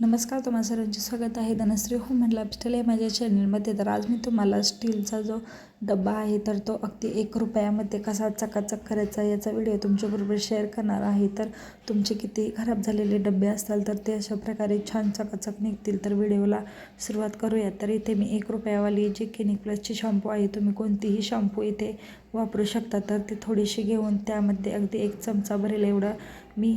नमस्कार तुम्हा सर्वांचे स्वागत आहे धनश्री होम अँड लाईफस्टाईल या माझ्या चॅनलमध्ये तर आज मी तुम्हाला स्टीलचा जो डब्बा आहे तर तो अगदी एक रुपयामध्ये कसा चकाचक करायचा याचा व्हिडिओ तुमच्याबरोबर शेअर करणार आहे. तर तुमचे किती खराब झालेले डबे असतील तर ते अशा प्रकारे छान चकाचक निघतील. तर व्हिडिओला सुरुवात करूया तर इथे मी एक रुपयावाली जी क्लिनिक प्लसची शॅम्पू आहे तुम्ही कोणतीही शॅम्पू इथे वापरू शकता. तर ती थोडीशी घेऊन त्यामध्ये अगदी एक चमचा भरेल. एवढं मी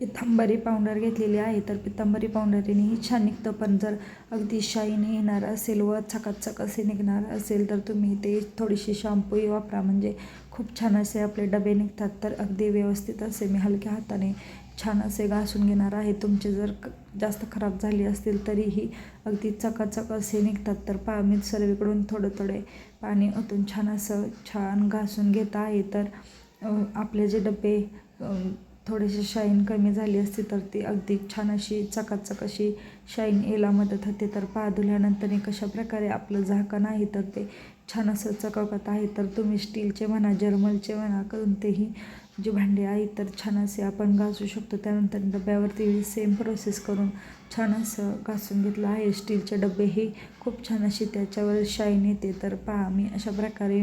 पितांबरी पावडर घेतलेली आहे तर पितांबरी पावडरीनेही छान निघतं. पण जर अगदी शाईन येणार असेल व चकाचक असे निघणार असेल तर तुम्ही ते थोडीशी शॅम्पूही वापरा. म्हणजे खूप छान असे आपले डबे निघतात. तर अगदी व्यवस्थित असे मी हलक्या हाताने छान असे घासून घेणार आहे. तुमचे जर जास्त खराब झाले असतील तरीही अगदी चकाचक असे निघतात. तर पा मी सर्वीकडून थोडं थोडे पाणी ओतून छान असं छान घासून घेत आहे. तर आपले जे डबे थोडीशी शाईन कमी झाली असती तर ती अगदी छान अशी चकाचक अशी शाईन यायला मदत होते. तर पहा धुल्यानंतर कशा प्रकारे आपलं झाकण आहे तर ते छान असं चकवत आहे. तर तुम्ही स्टीलचे म्हणा जर्मलचे म्हणा कोणतेही जे भांडे आहेत तर छान असे आपण घासू शकतो. त्यानंतर डब्यावरती सेम प्रोसेस करून छान असं घासून घेतलं आहे. स्टीलचे डबे हे खूप छान अशी त्याच्यावर शाईन येते. तर पहा मी अशा प्रकारे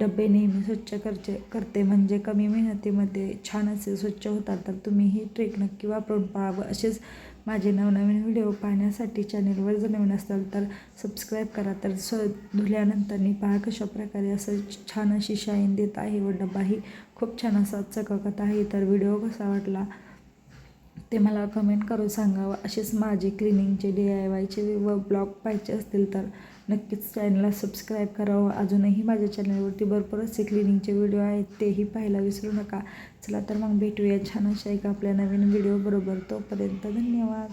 डबे नेहमी स्वच्छ करचे करते. म्हणजे कमी मेहनतीमध्ये छान असे स्वच्छ होतात. तर तुम्ही ही ट्रिक नक्की वापरून पहावं असेच माझे नवनवीन व्हिडिओ पाहण्यासाठी चॅनेलवर जर नवीन असाल तर सबस्क्राईब करा. तर स धुल्यानंतर मी पहा कशा प्रकारे असं छान अशी शाईन देत आहे व डब्बाही खूप छान असा चककत आहे. तर व्हिडिओ कसा वाटला? ते मला कमेंट करून सांगावं. असेच माझे क्लिनिंगचे डी आय वायचे व ब्लॉग पाहिजे असतील तर नक्कीच चॅनलला सबस्क्राईब करावं. अजूनही माझ्या चॅनलवरती भरपूर असे क्लिनिंगचे व्हिडिओ आहेत तेही पाहायला विसरू नका. चला तर मग भेटूया छान अशा एक आपल्या नवीन व्हिडिओबरोबर तोपर्यंत धन्यवाद.